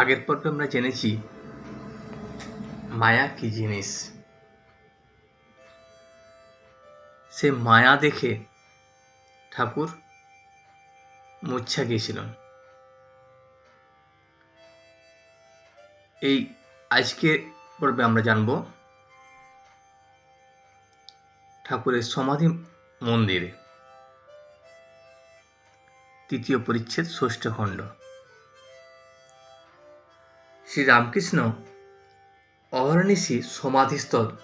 আগের পর্বে আমরা জেনেছি মায়া কি জিনিস? সে মায়া দেখে ঠাকুর মূর্ছা গিয়েছিলেন। এই আজকে পর্বে আমরা জানব ঠাকুরের সমাধি মন্দিরে। তৃতীয় পরিচ্ছেদ ষষ্ঠ খণ্ড। শ্রী রামকৃষ্ণ অহর্নিশি সমাধিস্থল।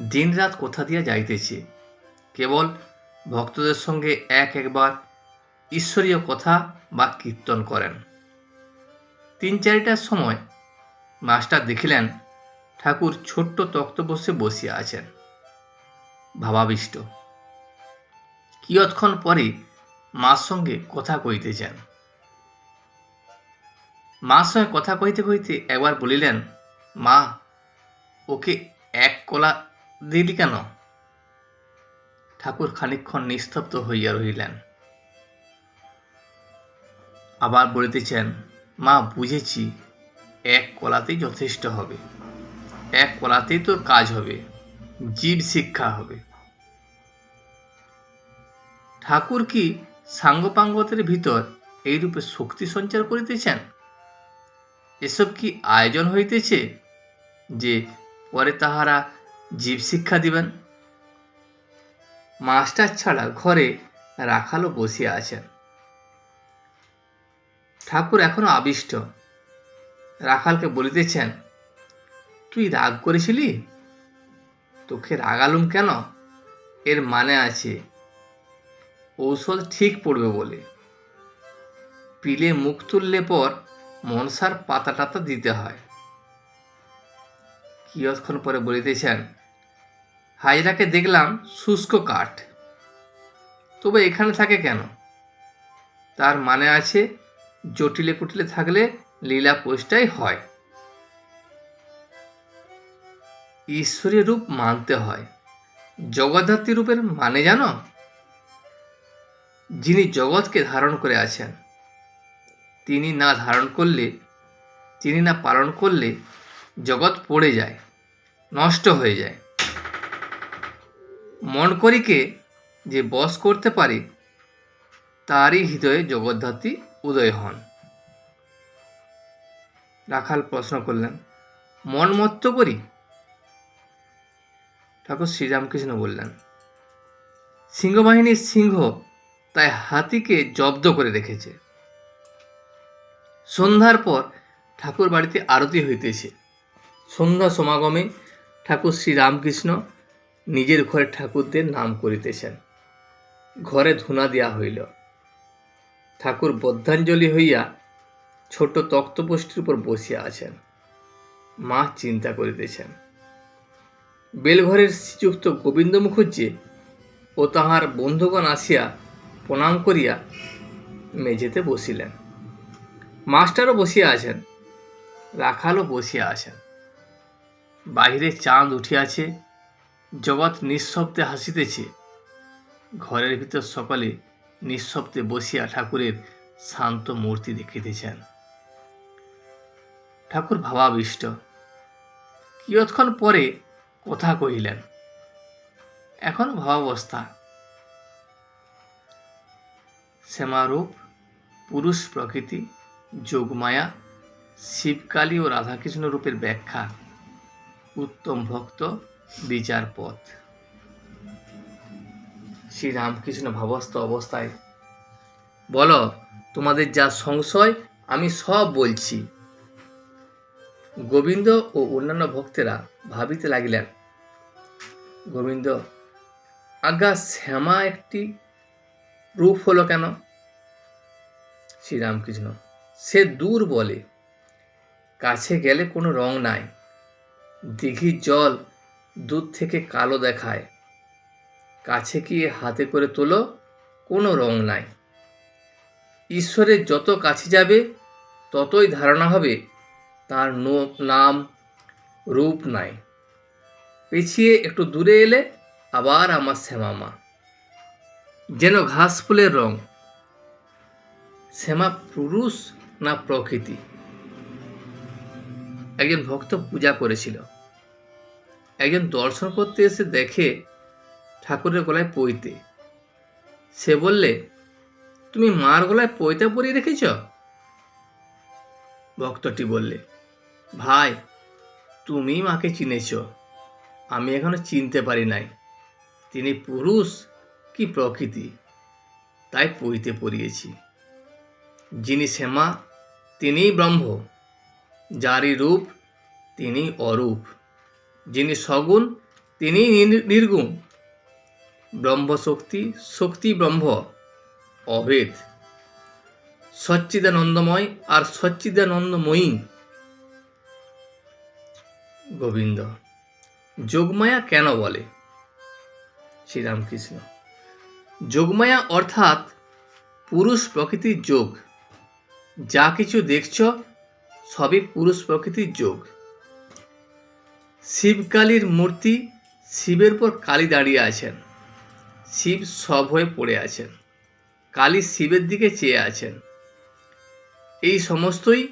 দিনরাত কোথা দিয়া যাইতেছে? কেবল ভক্তদের সঙ্গে এক একবার ঈশ্বরীয় কথা বা কীর্তন করেন। তিন চারিটার সময় মাস্টার দেখিলেন ঠাকুর ছোট্ট তক্ত বসে বসিয়া আছেন। ভাবাবিষ্ট। কিয়ৎক্ষণ পরে মার সঙ্গে কথা কইতেছেন মার সঙ্গে কথা কইতে কইতে একবার বলিলেন, মা, ওকে এক কলা দিলি কেন? ঠাকুর খানিকক্ষণ নিস্তব্ধ হইয়া রহিলেন। আবার বলিতেছেন, মা, বুঝেছি, এক কলাতেই যথেষ্ট হবে। এক কলাতেই তোর কাজ হবে, জীব শিক্ষা হবে। ঠাকুর কি সাঙ্গপাঙ্গতের ভিতর এইরূপে শক্তি সঞ্চার করিতেছেন? এসব কি আয়োজন হইতেছে যে পরে তাহারা জীব শিক্ষা দিবেন? মাস্টার ছাড়া ঘরে রাখালও বসিয়া আছেন। ঠাকুর এখনও আবিষ্ট। রাখালকে বলিতেছেন, তুই রাগ করেছিলি? তোকে রাগালুম কেন? এর মানে আছে ঔষধ ঠিক পড়বে বলে। পিলে মুখ তুললে পর মনসার পাতা টাতা দিতে হয়। কিয়ৎক্ষণ পরে বলিতেছেন হাজরাকে দেখলাম শুষ্ক কাঠ। তবে এখানে থাকে কেন? তার মানে আছে, জটিলে কুটিলে থাকলে লীলা পোষটাই হয়। ঈশ্বরী রূপ মানতে হয়। জগদ্ধাত্রী রূপের মানে জানো? যিনি জগৎকে ধারণ করে আছেন তিনি না ধারণ করলে, তিনি না পালন করলে জগৎ পড়ে যায়, নষ্ট হয়ে যায়। মন করিকে যে বশ করতে পারে, তারই হৃদয়ে জগদ্ধাত্রী উদয় হন। রাখাল প্রশ্ন করলেন, মন মত্ত করি? ঠাকুর শ্রীরামকৃষ্ণ বললেন, সিংহবাহিনীর সিংহ তাই হাতিকে জব্দ করে রেখেছে। সন্ধ্যার পর ঠাকুর বাড়িতে আরতি হইতেছে। সন্ধ্যা সমাগমে ঠাকুর শ্রীরামকৃষ্ণ নিজের ঘরে ঠাকুরদের নাম করিতেছেন। ঘরে ধুনা দেওয়া হইল। ঠাকুর বদ্ধাঞ্জলি হইয়া ছোট তক্তপোষ্টির উপর বসিয়া আছেন। মা চিন্তা করিতেছেন, বেলঘরের শ্রীযুক্ত গোবিন্দ মুখুজ্জে ও তাহার বন্ধুগণ আসিয়া প্রণাম করিয়া মেঝেতে বসিলেন। মাস্টারও বসিয়া আছেন, রাখালও বসিয়া আছেন। বাহিরে চাঁদ উঠিয়াছে, জগৎ নিঃশব্দে হাসিতেছে। ঘরের ভিতর সকলে নিঃশব্দে বসিয়া ঠাকুরের শান্ত মূর্তি দেখিতেছেন। ঠাকুর ভাবাবিষ্ট, কিয়ৎক্ষণ পরে কথা কহিলেন, এখন ভাবাবস্থা? শ্যামারূপ পুরুষ প্রকৃতি যোগমায়া, শিবকালী ও রাধাকৃষ্ণ রূপের ব্যাখ্যা, উত্তম ভক্ত বিচার পথ শ্রীরামকৃষ্ণ ভাবস্থ অবস্থায়, বলো, তোমাদের যা সংশয়, আমি সব বলছি। গোবিন্দ ও অন্যান্য ভক্তেরা ভাবিতে লাগিলেন, গোবিন্দ আজ্ঞা শ্যামা একটি রূপ হলো কেন? শ্রীরামকৃষ্ণ সে দূর বলে। কাছে গেলে কোনো রং নাই। দিঘির জল দূর থেকে কালো দেখায়। কাছে গিয়ে হাতে করে তোলো, কোনো রং নাই। ঈশ্বরের যত কাছে যাবে, ততই ধারণা হবে, তার নাম রূপ নাই। পিছিয়ে একটু দূরে এলে আবার আমার শ্যামা মা যেন ঘাস ফুলের রং। শ্যামা পুরুষ না প্রকৃতি। একজন ভক্ত পূজা করেছিল। একজন দর্শন করতে এসে দেখে ঠাকুরের গলায় পইতে সে বললে, তুমি মার গলায় পৈতা পরিয়ে রেখেছ? ভক্তটি বললে, ভাই, তুমি মাকে চিনেছ। আমি এখনও চিনতে পারি নাই। তিনি পুরুষ, কি প্রকৃতি? তাই পইতে পড়িয়েছি যিনি শ্যামা তিনিই ব্রহ্ম, যারই রূপ তিনি অরূপ। যিনি সগুণ, তিনি নির্গুণ। ব্রহ্মশক্তি, শক্তি ব্রহ্ম অভেদ সচ্চিদানন্দময় আর সচ্চিদানন্দময়ী গোবিন্দ, যোগমায়া কেন বলে? শ্রীরামকৃষ্ণ, যোগমায়া অর্থাৎ পুরুষ প্রকৃতির যোগ। যা কিছু দেখছ, সবই পুরুষ প্রকৃতির যোগ। শিবকালীর মূর্তি শিবের পর কালী দাঁড়িয়ে আছেন। শিব সব হয়ে পড়ে আছেন। কালী শিবের দিকে চেয়ে আছেন। এই সমস্তই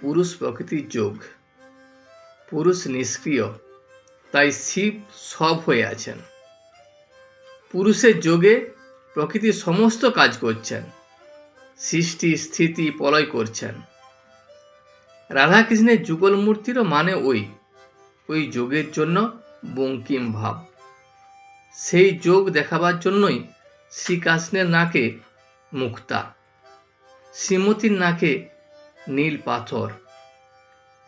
পুরুষ প্রকৃতির যোগ। পুরুষ নিষ্ক্রিয়, তাই শিব সব হয়ে আছেন। পুরুষের যোগে প্রকৃতির সমস্ত কাজ করছেন। সৃষ্টি, স্থিতি, প্রলয় করছেন। রাধাকৃষ্ণের যুগল মূর্তিরও মানে ওই ওই যোগের জন্য বঙ্কিম ভাব। সেই যোগ দেখাবার জন্যই শ্রীকৃষ্ণের নাকে মুক্তা, শ্রীমতীর নাকে নীল পাথর,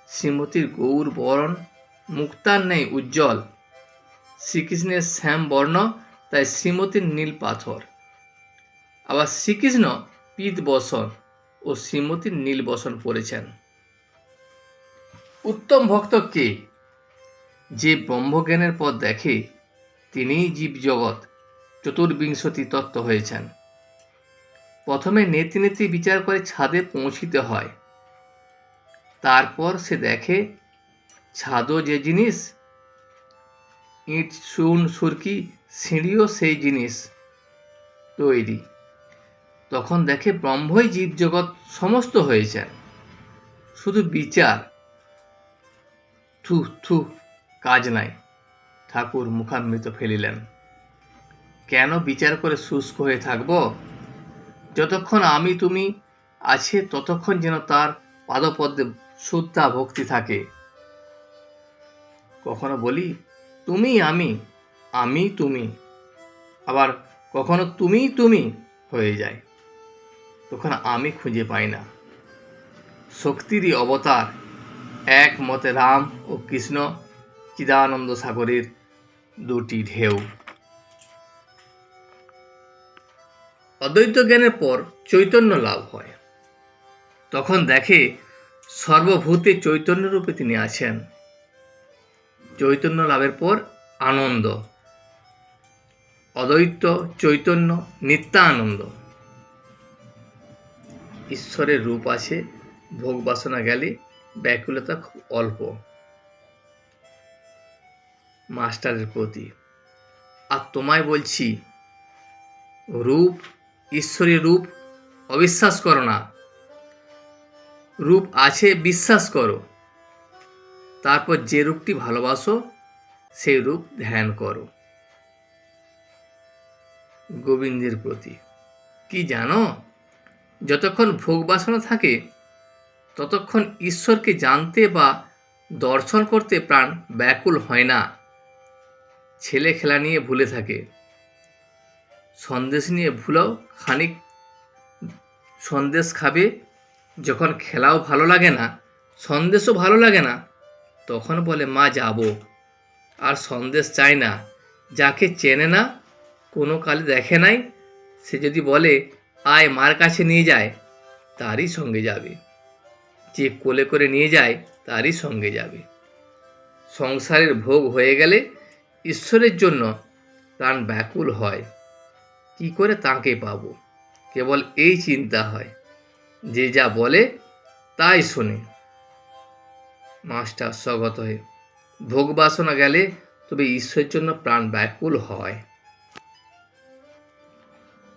শ্রীমতীর গৌর বরণ মুক্তার নেই উজ্জ্বল। শ্রীকৃষ্ণের শ্যাম বর্ণ, তাই শ্রীমতীর নীল পাথর। আবার শ্রীকৃষ্ণ পিত বসন ও শ্রীমতীর নীল বসন পড়েছেন উত্তম ভক্ত কে? যে ব্রহ্মজ্ঞানের পথ দেখে তিনিই জীবজগৎ চতুর্বিংশতি তত্ত্ব হয়েছেন। প্রথমে নেতি নেতি বিচার করে ছাদে পৌঁছিতে হয়। তারপর সে দেখে, ছাদও যে জিনিস, ইট সুন সুরকি, সিঁড়িও সেই জিনিস তৈরি। তখন দেখে ব্রহ্মই জীবজগৎ সমস্ত হয়েছেন। শুধু বিচার। থু থু, কাজ নাই। ঠাকুর মুখামৃত ফেলিলেন। কেন বিচার করে শুষ্ক হয়ে থাকব? যতক্ষণ আমি তুমি আছে, ততক্ষণ যেন তার পাদপদ্মে শুদ্ধা ভক্তি থাকে। কখনো বলি তুমি আমি আমি তুমি। আবার কখনো তুমি তুমি হয়ে যায়। তখন আমি খুঁজে পাই না। শক্তিরই অবতার এক মতে রাম ও কৃষ্ণ চিদানন্দ সাগরের দুটি ঢেউ। অদ্বৈত জ্ঞানের পর চৈতন্য লাভ হয়। তখন দেখে সর্বভূতে চৈতন্য রূপে তিনি আছেন। চৈতন্য লাভের পর আনন্দ। অদ্বৈত চৈতন্য নিত্যানন্দ। ঈশ্বরের রূপ আছে, ভোগ বাসনা গেলে ব্যাকুলতা খুব অল্প। মাস্টারের প্রতি। আর তোমায় বলছি, রূপ ঈশ্বরী রূপ অবিশ্বাস করো না। রূপ আছে, বিশ্বাস করো। তারপর যে রূপটি ভালোবাসো, সেই রূপ ধ্যান করো। গোবিন্দের প্রতি। কি জানো? যতক্ষণ ভোগ বাসনা থাকে, ততক্ষণ ঈশ্বরকে জানতে বা দর্শন করতে প্রাণ ব্যাকুল হয় না। ছেলে খেলা নিয়ে ভুলে থাকে। সন্দেশ নিয়ে ভুলাও খানিক। সন্দেশ খাবে, যখন খেলাও ভালো লাগে না, সন্দেশও ভালো লাগে না, তখন বলে, মা, যাব। আর সন্দেশ চায় না। যাকে চেনে না, কোনো কালে দেখে নাই, সে যদি বলে আয় মার কাছে নিয়ে যায়, তারই সঙ্গে যাবে। যে কোলে করে নিয়ে যায়, তারই সঙ্গে যাবে। সংসারের ভোগ হয়ে গেলে ঈশ্বরের জন্য প্রাণ ব্যাকুল হয়। কি করে তাকে পাব? কেবল এই চিন্তা হয়। যে যা বলে, তাই শোনে। মাস্টার স্বগত হয়ে ভোগ বাসনা গেলে তবে ঈশ্বরের জন্য প্রাণ ব্যাকুল হয়।